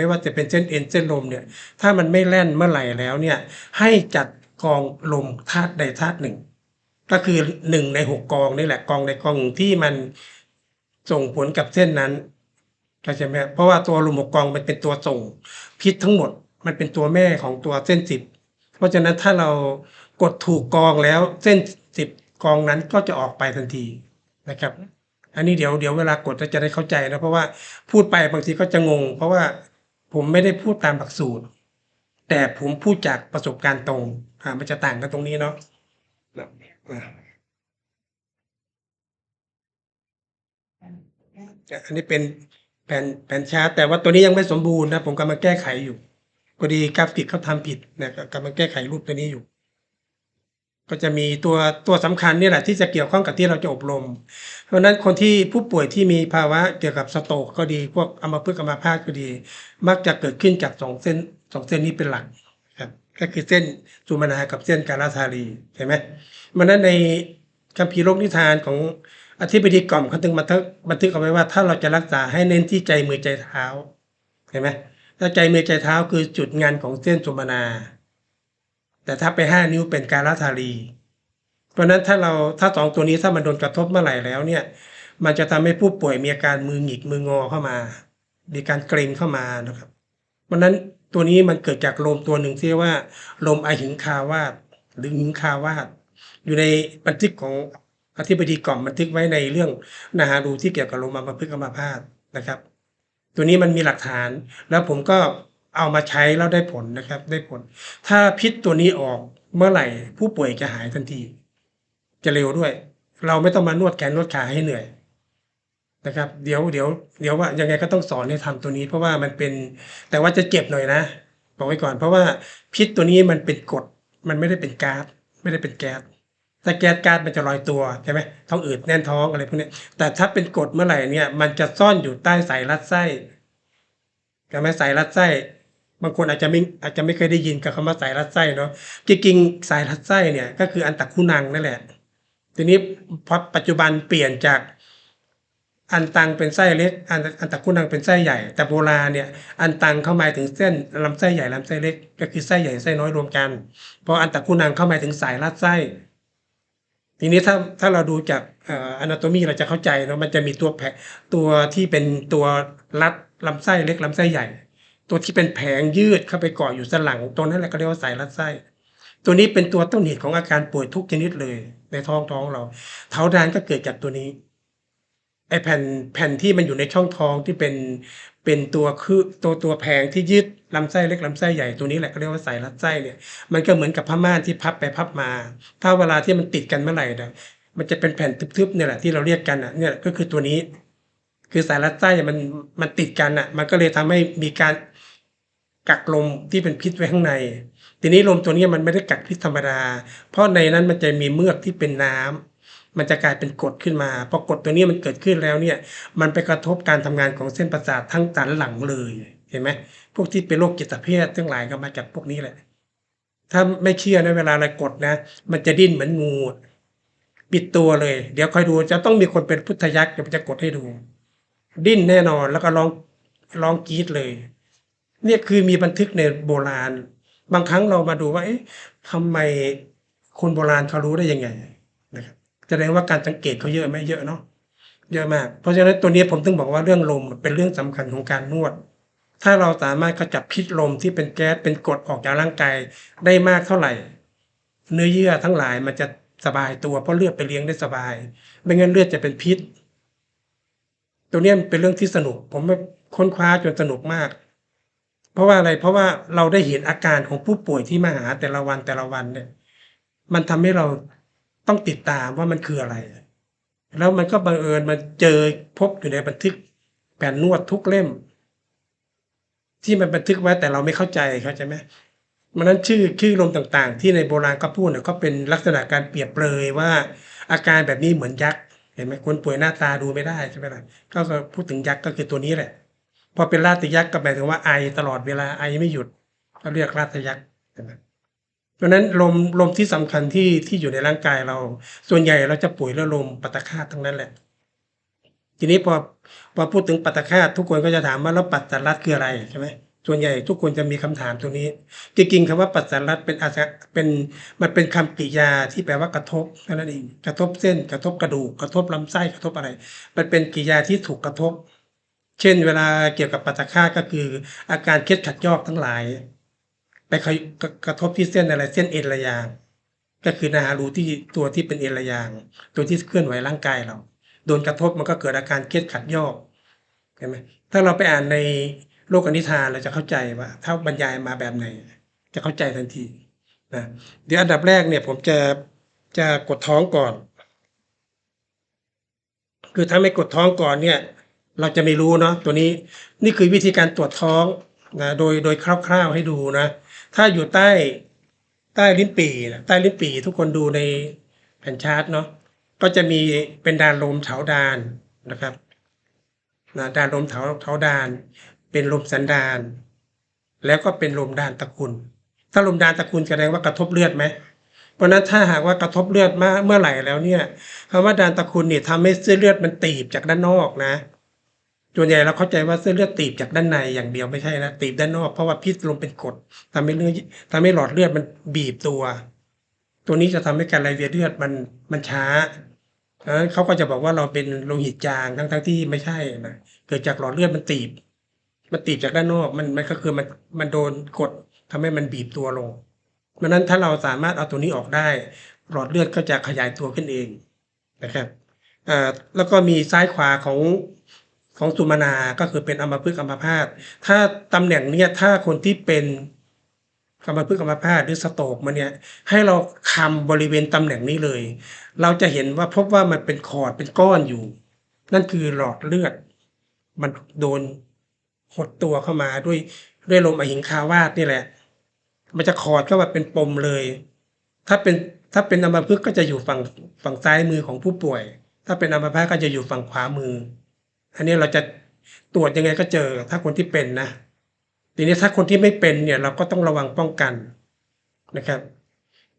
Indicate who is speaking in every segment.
Speaker 1: ไม่ว่าจะเป็นเส้นเอ็นเส้นลมเนี่ยถ้ามันไม่แล่นเมื่อไหร่แล้วเนี่ยให้จัดกองลมธาตุใดธาตุหนึ่ง ก็คือหนึ่งในหกกองนี่แหละกองในกองหนึ่งที่มันส่งผลกับเส้นนั้นเข้าใจไหมเพราะว่าตัวลมหกกองมันเป็นตัวส่งพิษทั้งหมด มันเป็นตัวแม่ของตัวเส้นสิบเพราะฉะนั้นถ้าเรากดถูกกองแล้วเส้นสิบกองนั้นก็จะออกไปทันทีนะครับอันนี้เดี๋ยวเดี๋ยวเวลากดแล้วจะได้เข้าใจนะเพราะว่าพูดไปบางทีก็จะงง เพราะว่า ผมไม่ได้พูดตามหลักสูตร แต่ผมพูดจากประสบการณ์ตรงอ่ามันจะต่างกันตรงนี้เนาะนะอ่าอันนี้เป็นแผ่นแผ่นชาร์ตแต่ว่าตัวนี้ยังไม่สมบูรณ์นะ ผมกำลังแก้ไขอยู่พอดีกราฟิกเขาทำผิดนะกำลังแก้ไขรูปตัวนี้อยู่ ก็จะมีตัวตัวสำคัญนี่แหละที่จะเกี่ยวข้องกับที่เราจะอบรม เพราะนั้นคนที่ผู้ป่วยที่มีภาวะเกี่ยวกับสโตกก็ดี พวกอัมพฤกษ์อัมพาตก็ดี มักจะเกิดขึ้นจากสองเส้นสองเส้นนี้เป็นหลักครับก็คือเส้นสุมาณากับเส้นกาลาธารีเห็นไหมมันนั้นในคัมภีร์โลกนิทานของอธิบดีกล่อมเขาถึงบันทึกบันทึกเอาไว้ว่าถ้าเราจะรักษาให้เน้นที่ใจมือใจเท้าเห็นไหมถ้าใจมือใจเท้าคือจุดงานของเส้นสุมาณา แต่ถ้าไปห้านิ้วเป็นกาลาธารี เพราะนั้นถ้าเราถ้าสองตัวนี้ถ้ามันโดนกระทบเมื่อไหร่แล้วเนี่ย มันจะทำให้ผู้ป่วยมีอาการมือหงิกมืองอเข้ามา มีการเกร็งเข้ามานะครับ เพราะนั้นตัวนี้มันเกิดจากลมตัวหนึ่งที่เรียกว่าลมไอหิงคาวาสหรือหิงคาวาสอยู่ในบันทึกของอธิบดีกล่อมบันทึกไว้ในเรื่องนาหารูที่เกี่ยวกับลมอัมพฤกษ์อัมพาตนะครับ ตัวนี้มันมีหลักฐานแล้วผมก็ เอามาใช้แล้วได้ผลนะครับ ได้ผล ถ้าพิษตัวนี้ออกเมื่อไหร่ ผู้ป่วยจะหายทันที จะเร็วด้วย เราไม่ต้องมานวดแขนนวดขาให้เหนื่อยนะครับ เดี๋ยวเดี๋ยวเดี๋ยวว่ายังไงก็ต้องสอนให้ทำตัวนี้ เพราะว่ามันเป็นแต่ว่าจะเจ็บหน่อยนะบอกไว้ก่อน เพราะว่าพิษตัวนี้มันเป็นกรดมันไม่ได้เป็นก๊าซไม่ได้เป็นแก๊สถ้าแก๊สก๊าซมันจะลอยตัวใช่ไหมท้องอืดแน่นท้องอะไรพวกนี้แต่ถ้าเป็นกรดเมื่อไหร่เนี่ย มันจะซ่อนอยู่ใต้สายรัดไส้ใช่ไหมสายรัดไส้ บางคนอาจจะไม่อาจจะไม่เคยได้ยินกับคำว่าสายรัดไส้เนาะจริงๆสายรัดไส้เนี่ยก็คืออันตะคุนังนั่นแหละ ทีนี้พอปัจจุบันเปลี่ยนจากอันตังเป็นไส้เล็ก อันอันตะคุนังเป็นไส้ใหญ่ แต่โบราณเนี่ยอันตังเข้ามาถึงเส้นลำไส้ใหญ่ลำไส้เล็ก ก็คือไส้ใหญ่ไส้น้อยรวมกันพราะอันตะคุนังเข้ามาถึงสายรัดไส้ทีนี้ถ้าถ้าเราดูจากอ่อ anatomy เราจะเข้าใจเนาะมันจะมีตัวแผตัวที่เป็นตัวรัดลำไส้เล็กลำไส้ใหญ่ ตัวที่เป็นแผงยืดเข้าไปเกาะอยู่สันหลังตัวนั้นแหละก็เรียกว่าสายรัดไส้ ตัวนี้เป็นตัวต้นเหตุของอาการป่วยทุกชนิดเลย ในท้องท้องเรา เท้าดานก็เกิดจากตัวนี้ไอแผ่นแผ่นที่มันอยู่ในช่องท้องที่เป็นเป็นตัวคือตัวตัวแผงที่ยืดลำไส้เล็กลำไส้ใหญ่ตัวนี้แหละก็เรียกว่าสายรัดไส้เนี่ย มันก็เหมือนกับผ้าม่านที่พับไปพับมา ถ้าเวลาที่มันติดกันเมื่อไหร่นะมันจะเป็นแผ่นทึบๆเนี่ยแหละที่เราเรียกกันอะเนี่ยก็คือตัวนี้ คือสายรัดไส้มันมันติดกันอะ มันก็เลยทำให้มีการ กักลมที่เป็นพิษไว้ข้างใน ทีนี้ลมตัวนี้มันไม่ได้กักพิษธรรมดา เพราะในนั้นมันจะมีเมือกที่เป็นน้ำมันจะกลายเป็นกรดขึ้นมาพอกรดตัวนี้มันเกิดขึ้นแล้วเนี่ย มันไปกระทบการทำงานของเส้นประสาททั้งสันหลังเลยเห็นไหมพวกที่เป็นโรคจิตเภททั้งหลายก็มาจากพวกนี้แหละ ถ้าไม่เชื่อในะเวลาอะไรกดนะ มันจะดิ้นเหมือนงูปิดตัวเลย เดี๋ยวคอยดูจะต้องมีคนเป็นพุทธยักษ์เดี๋ยวจะกดให้ดู ดิ้นแน่นอนแล้วก็ร้องร้องกรีดเลย เนี่ยคือมีบันทึกในโบราณ บางครั้งเรามาดูว่าเอ๊ะทำไมคนโบราณเขารู้ได้ยังไงนะครับแสดงว่าการสังเกตเขาเยอะไหมเยอะเนาะเยอะมาก เพราะฉะนั้นตัวนี้ผมถึงบอกว่าเรื่องลมเป็นเรื่องสำคัญของการนวด ถ้าเราสามารถขจับพิษลมที่เป็นแก๊สเป็นกรดออกจากร่างกายได้มากเท่าไหร่ เนื้อเยื่อทั้งหลายมันจะสบายตัวเพราะเลือดไปเลี้ยงได้สบาย ไม่งั้นเลือดจะเป็นพิษ ตัวนี้เป็นเรื่องที่สนุก ผมค้นคว้าจนสนุกมาก เพราะว่าอะไรเพราะว่าเราได้เห็นอาการของผู้ป่วยที่มาหาแต่ละวันแต่ละวันเนี่ย มันทำให้เราต้องติดตามว่ามันคืออะไร แล้วมันก็บังเอิญมาเจอพบอยู่ในบันทึกแผ่นนวดทุกเล่ม ที่มันบันทึกไว้แต่เราไม่เข้าใจเข้าใจไหมมันนั้นชื่อชื่อลมต่างๆ ที่ในโบราณก็พูดเนี่ยก็เป็นลักษณะการเปรียบเปรยว่า อาการแบบนี้เหมือนยักษ์เห็นไหมคนป่วยหน้าตาดูไม่ได้ใช่ไหมล่ะก็พูดถึงยักษ์ก็คือตัวนี้แหละ พอเป็นราตยักษ์ก็หมายถึงว่าไอตลอดเวลาไอไม่หยุดก็เรียกราตยักษ์เพราะนั้นลมลมที่สำคัญที่ที่อยู่ในร่างกายเรา ส่วนใหญ่เราจะป่วยแล้วลมปัตตคาตทั้งนั้นแหละ ทีนี้พอพอพูดถึงปัตตคาตทุกคนก็จะถามว่าแล้วปัตตรัฐคืออะไรใช่ไหมส่วนใหญ่ทุกคนจะมีคำถามตัวนี้ จริงๆคำว่าปัสสาวะเป็นอาจจะเป็นมันเป็นคำกริยาที่แปลว่ากระทบนั้นเองกระทบเส้นกระทบกระดูกกระทบลำไส้กระทบอะไร มันเป็นกริยาที่ถูกกระทบ เช่น เวลาเกี่ยวกับปัสสาก็คือ อาการเคล็ดขัดยอกทั้งหลาย ไปกระกระทบที่เส้นอะไรเส้นเอ็นระยาง ก็คือนาฮารูที่ตัวที่เป็นเอ็นระยาง ตัวที่เคลื่อนไหวร่างกายเรา โดนกระทบมันก็เกิดอาการเคล็ดขัดยอกเห็นไหมถ้าเราไปอ่านในโลกอนิทานเราจะเข้าใจว่าถ้าบรรยายมาแบบไหน จะเข้าใจทันทีนะเดี๋ยวอันดับแรกเนี่ยผมจะจะกดท้องก่อน คือถ้าไม่กดท้องก่อนเนี่ย เราจะไม่รู้เนาะตัวนี้นี่คือวิธีการตรวจท้องนะโดยโดยคร่าวๆให้ดูนะ ถ้าอยู่ใต้ใต้ลิ้นปี่นะใต้ลิ้นปี่ทุกคนดูในแผ่นชาร์ตเนาะก็จะมีเป็นดานลมเถาดานนะครับนะดานลมเถาเถาดาน เป็นลมสันดาน แล้วก็เป็นลมดานตะคุณถ้าลมดานตะคุณแสดงว่ากระทบเลือดไหมเพราะฉะนั้นถ้าหากว่ากระทบเลือดมาเมื่อไหร่แล้วเนี่ยคำว่าดานตะคุณเนี่ยทำให้เส้นเลือดมันตีบจากด้านนอกนะ ส่วนใหญ่เราเข้าใจว่าเส้นเลือดตีบจากด้านในอย่างเดียวไม่ใช่นะตีบด้านนอกเพราะว่าพิษลมเป็นกรดทำให้เลือดทำให้หลอดเลือดมันบีบตัว ตัวนี้จะทำให้การไหลเวียนเลือดมันมันช้าเพราะนั้นเขาก็จะบอกว่าเราเป็นโลหิตจางทั้งทั้งที่ไม่ใช่นะเกิดจากหลอดเลือดมันตีบ มันตีบจากด้านนอกมันมันก็คือมันมันโดนกดทำให้มันบีบตัวลงเพราะฉะนั้นถ้าเราสามารถเอาตัวนี้ออกได้ หลอดเลือดก็จะขยายตัวขึ้นเองนะครับอ่าแล้วก็มีซ้ายขวาของ ของสุมานาก็คือเป็นอัมพฤกษ์อัมพาตถ้าตำแหน่งเนี้ยถ้าคนที่เป็นอัมพฤกษ์อัมพาตหรือสโตกมาเนี่ยให้เราคำบริเวณตำแหน่งนี้เลย เราจะเห็นว่าพบว่ามันเป็นขอดเป็นก้อนอยู่ นั่นคือหลอดเลือด มันโดนหดตัวเข้ามาด้วยด้วยลมอหิงคาวาสนี่แหละ มันจะขอดเข้ามาเป็นปมเลย ถ้าเป็นถ้าเป็นอัมพฤกษ์ก็จะอยู่ฝั่งฝั่งซ้ายมือของผู้ป่วย ถ้าเป็นอัมพาตก็จะอยู่ฝั่งขวามือ อันนี้เราจะตรวจยังไงก็เจอถ้าคนที่เป็นนะทีนี้ถ้าคนที่ไม่เป็นเนี่ยเราก็ต้องระวังป้องกันนะครับ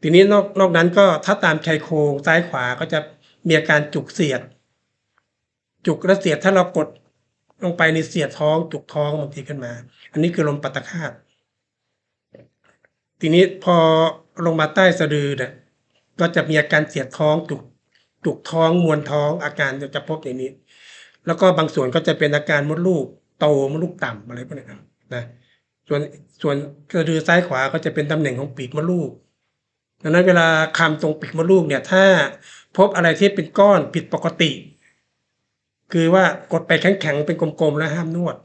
Speaker 1: ทีนี้นอกนอกนั้นก็ถ้าตามชายโครงซ้ายขวาก็จะมีอาการจุกเสียด จุกและเสียดถ้าเรากดลงไปในเสียดท้อง จุกท้องบางทีขึ้นมา อันนี้คือลมปัตตคาตทีนี้พอลงมาใต้สะดือเนี่ยก็จะมีอาการเสียดท้องจุกจุกท้องมวนท้องอาการจะพบอย่างนี้ แล้วก็บางส่วนก็จะเป็นอาการมดลูกโตมดลูกต่ำอะไรพวกนี้นะส่วนส่วนสะดือซ้ายขวาก็จะเป็นตำแหน่งของปีกมดลูกดังนั้นเวลาคำตรงปีกมดลูกเนี่ย ถ้าพบอะไรที่เป็นก้อนผิดปกติ คือว่ากดไปแข็งๆเป็นกลมๆแล้วห้ามนวด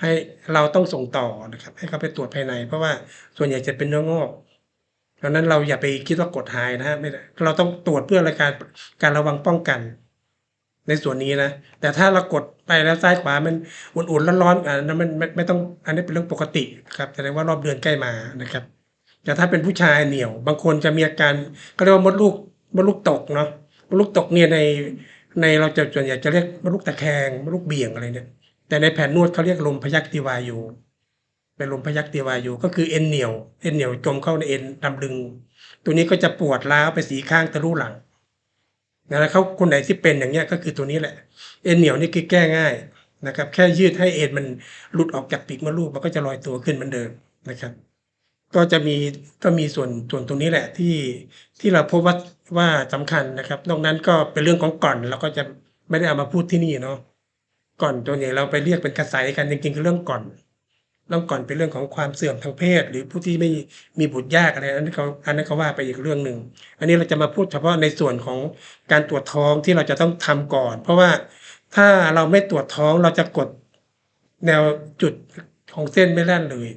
Speaker 1: ให้เราต้องส่งต่อนะครับ ให้เขาไปตรวจภายใน เพราะว่าส่วนใหญ่จะเป็นเนื้องอกดังนั้นเราอย่าไปคิดว่ากดหายนะฮะไม่ได้เราต้องตรวจเพื่อรายการการระวังป้องกัน ในส่วนนี้นะ แต่ถ้าเรากดไปแล้วซ้ายขวามันอุ่นๆร้อนๆอันนั้นมันไม่ไม่ต้องอันนี้เป็นเรื่องปกติครับแสดงว่ารอบเดือนใกล้มานะครับ แต่ถ้าเป็นผู้ชายเหนียว บางคนจะมีอาการก็เรียกว่ามดลูกมดลูกตกเนาะมดลูกตกเนี่ยในในเราจะส่วนใหญ่จะเรียกมดลูกตะแคงมดลูกเบี่ยงอะไรเนี่ย แต่ในแผนนวดเขาเรียกลมพยักติวายุเป็นลมพยักติวายุก็คือเอ็นเหนียวเอ็นเหนียวจมเข้าในเอ็นดำลึง ตัวนี้ก็จะปวดร้าวไปสีข้างทะลุหลัง นะเขาคนไหนที่เป็นอย่างเงี้ยก็คือตัวนี้แหละ เอ็นเหนียวนี่คือแก้ง่ายนะครับแค่ยืดให้เอ็นมันหลุดออกจากปีกมดลูกมันก็จะลอยตัวขึ้นเหมือนเดิมนะครับ ก็จะมีก็มีส่วนส่วนตรงนี้แหละที่ที่เราพบว่าว่าสำคัญนะครับ นอกนั้นก็เป็นเรื่องของก่อนเราก็จะไม่ได้เอามาพูดที่นี่เนาะก่อนตัวใหญ่เราไปเรียกเป็นกระสายกันจริงๆคือเรื่องก่อน เรื่องก่อนเป็นเรื่องของความเสื่อมทางเพศ หรือผู้ที่ไม่มีบุตรยากอะไรนั้นเขาอันนั้นเขาว่าไปอีกเรื่องหนึ่งอันนี้เราจะมาพูดเฉพาะในส่วนของการตรวจท้องที่เราจะต้องทำก่อน เพราะว่าถ้าเราไม่ตรวจท้องเราจะกดแนวจุดของเส้นไม่แล่นเลย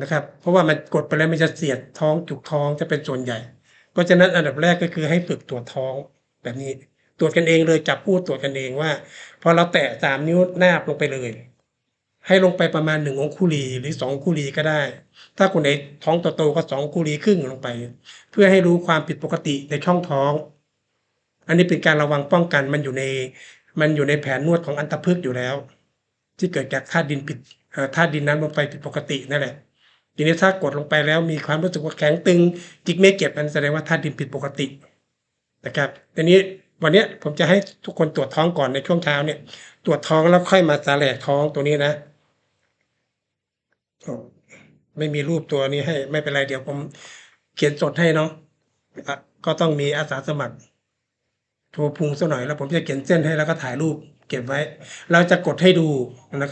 Speaker 1: นะครับ เพราะว่ามันกดไปแล้วมันจะเสียดท้องจุกท้องจะเป็นส่วนใหญ่ เพราะฉะนั้นอันดับแรกก็คือให้ฝึกตรวจท้องแบบนี้ ตรวจกันเองเลยจับพูดตรวจกันเองว่าพอเราแตะสามนิ้วหน้าลงไปเลย ให้ลงไปประมาณหนึ่งองคุลีหรือสองคุลีก็ได้ ถ้าคนไหนท้องโตๆก็สองคุลีครึ่งลงไป เพื่อให้รู้ความผิดปกติในช่องท้อง อันนี้เป็นการระวังป้องกันมันอยู่ในมันอยู่ในแผนนวดของอันตพฤกอยู่แล้ว ที่เกิดจากธาตุดินผิดเอ่อธาตุดินนั้นลงไปผิดปกตินั่นแหละทีนี้ถ้ากดลงไปแล้วมีความรู้สึกว่าแข็งตึง จิกไม่เก็บมันแสดงว่าธาตุดินผิดปกตินะครับทีนี้วันนี้ผมจะให้ทุกคนตรวจท้องก่อนในช่วงเช้าเนี่ย ตรวจท้องแล้วค่อยมาสาแหลกท้องตัวนี้นะ ไม่มีรูปตัวนี้ให้ ไม่เป็นไรเดี๋ยวผมเขียนสดให้เนาะอะก็ต้องมีอาสาสมัครโทรพุงซะหน่อยแล้วผมจะเขียนเส้นให้แล้วก็ถ่ายรูปเก็บไว้ เราจะกดให้ดูนะครับ